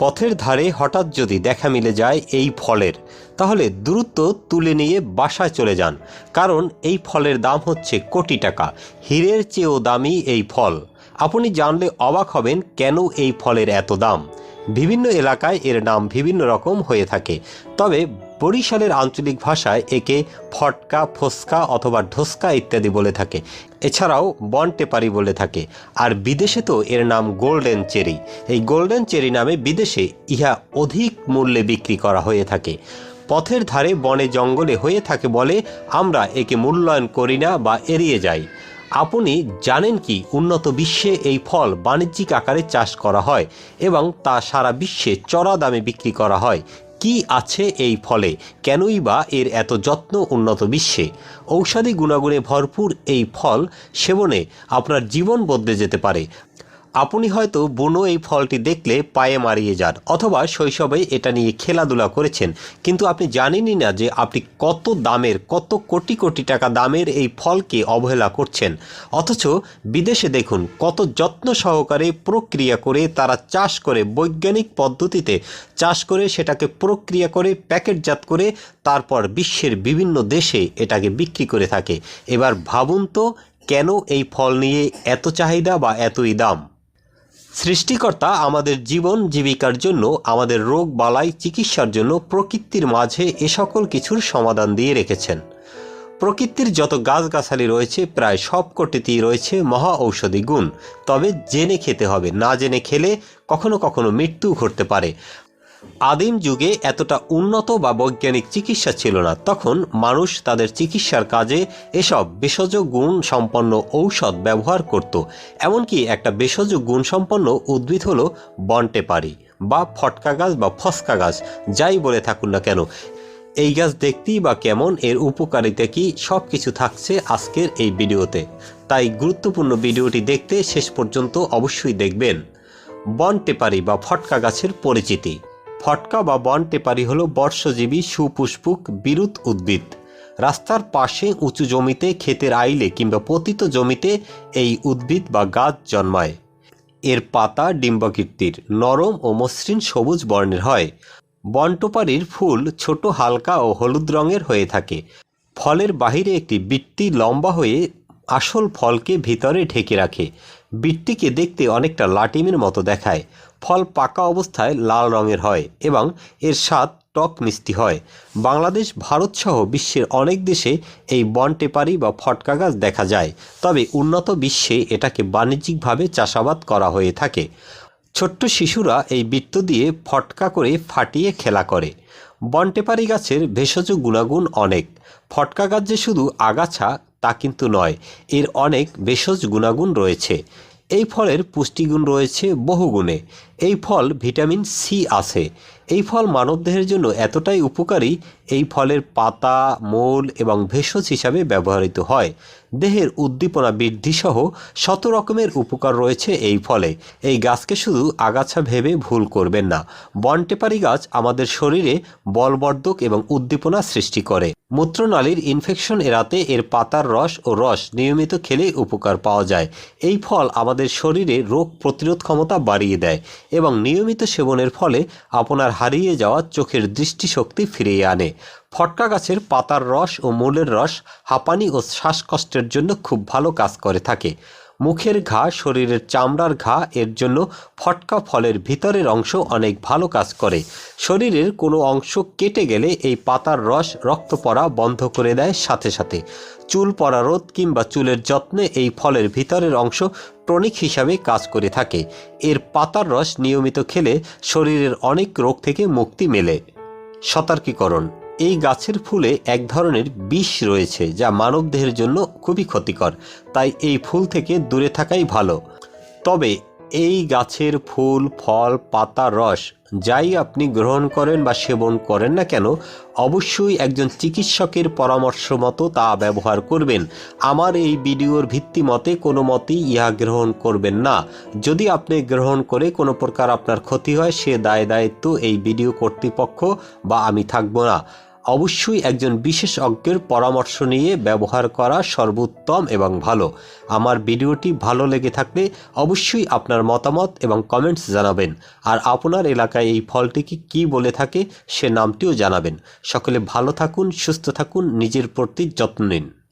পথের ধারে হঠাৎ যদি দেখা মিলে যায় এই ফলের, তাহলে দ্রুত তুলে নিয়ে বাসায় চলে যান, কারণ এই ফলের দাম হচ্ছে কোটি টাকা, হীরের চেয়েও দামি এই ফল। আপনি জানলে অবাক হবেন কেন এই ফলের এত দাম। বিভিন্ন এলাকায় এর নাম বিভিন্ন রকম হয়ে থাকে, তবে বরিশালের আঞ্চলিক ভাষায় একে ফটকা, ফসকা অথবা ঢোসকা ইত্যাদি বলে থাকে। এছাড়াও বন টেপারি বলে থাকে। আর বিদেশে তো এর নাম গোল্ডেন চেরি। এই গোল্ডেন চেরি নামে বিদেশে ইহা অধিক মূল্যে বিক্রি করা হয়ে থাকে। পথের ধারে বনে জঙ্গলে হয়ে থাকে বলে আমরা একে মূল্যায়ন করি না বা এড়িয়ে যাই। আপনি জানেন কি উন্নত বিশ্বে এই ফল বাণিজ্যিক আকারে চাষ করা হয় এবং তা সারা বিশ্বে চড়া দামে বিক্রি করা হয়। কি আছে এই ফলে? কেনই বা এর এত যত্ন উন্নত বিশ্বে? ঔষধি গুণাগুণে ভরপুর এই ফল সেবনে আপনার জীবন বদলে যেতে পারে। আপনি হয়তো বুনো এই ফলটি দেখলে পায়ে মারিয়ে যান অথবা শৈশবে এটা নিয়ে খেলাধুলা করেছেন। কিন্তু আপনি জানেনই না যে আপনি কত দামের, কত কোটি কোটি টাকা দামের এই ফলকে অবহেলা করছেন। অথচ বিদেশে দেখুন কত যত্ন সহকারে প্রক্রিয়া করে তারা চাষ করে বৈজ্ঞানিক পদ্ধতিতে। চাষ করে সেটাকে প্রক্রিয়া করে, প্যাকেটজাত করে তারপর বিশ্বের বিভিন্ন দেশে এটাকে বিক্রি করে থাকে। এবার ভাবুন তো, কেন এই ফল নিয়ে এত চাহিদা বা এতই দাম? সৃষ্টিকর্তা আমাদের জীবন জীবিকার জন্য, আমাদের রোগ বালাই চিকিৎসার জন্য প্রকৃতির মাঝে এ সকল কিছুর সমাধান দিয়ে রেখেছেন। প্রকৃতির যত গাছগাছালি রয়েছে, প্রায় সবকটিতেই রয়েছে মহা ঔষধি গুণ। তবে জেনে খেতে হবে, না জেনে খেলে কখনো কখনো মৃত্যু ঘটতে পারে। আদিম যুগে এতটা উন্নত বা বৈজ্ঞানিক চিকিৎসা ছিল না। তখন মানুষ তাদের চিকিৎসার কাজে এসব ভেষজ গুণ সম্পন্ন ঔষধ ব্যবহার করত। এমনকি একটা ভেষজ গুণ সম্পন্ন উদ্ভিদ হলো বন্টেপারি বা ফটকা গাছ বা ফসকা গাছ, যাই বলে থাকুন না কেন। এই গাছ দেখতেই বা কেমন, এর উপকারিতা কি সব কিছু থাকছে আজকের এই ভিডিওতে। তাই গুরুত্বপূর্ণ ভিডিওটি দেখতে শেষ পর্যন্ত অবশ্যই দেখবেন। বন টেপারি বা ফটকা গাছের পরিচিতি। ফটকা বা বন টেপারি হল বর্ষজীবী সুপুষ্পুক বিরুৎ উদ্ভিদ। রাস্তার পাশে উঁচু জমিতে ক্ষেতের আইলে কিংবা পতিত জমিতে এই উদ্ভিদ বা গাছ জন্মায়। এর পাতা ডিম্বাকৃতির নরম ও মসৃণ সবুজ বর্ণের হয়। বনটোপারির ফুল ছোট, হালকা ও হলুদ রঙের হয়ে থাকে। ফলের বাহিরে একটি বৃত্তি লম্বা হয়ে আসল ফলকে ভিতরে ঢেকে রাখে। বৃত্তিকে দেখতে অনেকটা লাটিমের মতো দেখায়। ফল পাকা অবস্থায় লাল রঙের হয় এবং এর স্বাদ টক মিষ্টি হয়। বাংলাদেশ ভারতসহ বিশ্বের অনেক দেশে এই বনটেপারি বা ফটকা গাছ দেখা যায়। তবে উন্নত বিশ্বে এটাকে বাণিজ্যিকভাবে চাষাবাদ করা হয়ে থাকে। ছোট্ট শিশুরা এই বৃত্ত দিয়ে ফটকা করে ফাটিয়ে খেলা করে। বনটেপারি গাছের ভেষজ গুণাগুণ অনেক। ফটকা গাছ যে শুধু আগাছা তা কিন্তু নয়, এর অনেক ভেষজ গুণাগুণ রয়েছে। এই ফলের পুষ্টিগুণ রয়েছে বহুগুণে। এই ফল ভিটামিন সি আছে। এই ফল মানবদেহের জন্য এতটাই উপকারী, এই ফলের পাতা, মূল এবং ভেষজ হিসাবে ব্যবহৃত হয়। দেহের উদ্দীপনা বৃদ্ধিসহ শত রকমের উপকার রয়েছে এই ফলে। এই গাছকে শুধু আগাছা ভেবে ভুল করবেন না। বনটেপারি গাছ আমাদের শরীরে বলবর্ধক এবং উদ্দীপনা সৃষ্টি করে। মূত্রনালীর ইনফেকশন এড়াতে এর পাতার রস ও রস নিয়মিত খেলে উপকার পাওয়া যায়। এই ফল আমাদের শরীরে রোগ প্রতিরোধ ক্ষমতা বাড়িয়ে দেয় এবং নিয়মিত সেবনের ফলে আপনার হারিয়ে যাওয়া চোখের দৃষ্টিশক্তি ফিরিয়ে আনে। ফটকা গাছের পাতার রস ও মূলের রস হাঁপানি ও শ্বাসকষ্টের জন্য খুব ভালো কাজ করে থাকে। মুখের ঘা, শরীরের চামড়ার ঘা, এর জন্য ফটকা ফলের ভিতরের অংশ অনেক ভালো কাজ করে। শরীরের কোনো অংশ কেটে গেলে এই পাতার রস রক্ত পড়া বন্ধ করে দেয় সাথে সাথে। চুল পড়া রোধ কিংবা চুলের যত্নে এই ফলের ভিতরের অংশ টনিক হিসাবে কাজ করে থাকে। এর পাতার রস নিয়মিত খেলে শরীরের অনেক রোগ থেকে মুক্তি মেলে। সতর্কীকরণ এই গাছের ফুলে এক ধরনের বিষ রয়েছে যা মানবদেহের জন্য খুবই ক্ষতিকর। তাই এই ফুল থেকে দূরে থাকাই ভালো। তবে এই গাছের ফুল, ফল, পাতা, রস যাই আপনি গ্রহণ করেন বা সেবন করেন না কেন, অবশ্যই একজন চিকিৎসকের পরামর্শ মতো তা ব্যবহার করবেন। আমার এই ভিডিওর ভিত্তি মতে কোনো মতেই ইহা গ্রহণ করবেন না। যদি আপনি গ্রহণ করে কোনো প্রকার আপনার ক্ষতি হয়, সে দায় দায়িত্ব এই ভিডিও কর্তৃপক্ষ বা আমি থাকব না। অবশ্যই একজন বিশেষজ্ঞের পরামর্শ নিয়ে ব্যবহার করা সর্বোত্তম এবং ভালো। আমার ভিডিওটি ভালো লেগে থাকলে অবশ্যই আপনার মতামত এবং কমেন্টস জানাবেন। আর আপনার এলাকায় এই ফলটিকে কি বলে থাকে সে নামটিও জানাবেন। সকলে ভালো থাকুন, সুস্থ থাকুন, নিজের প্রতি যত্ন নিন।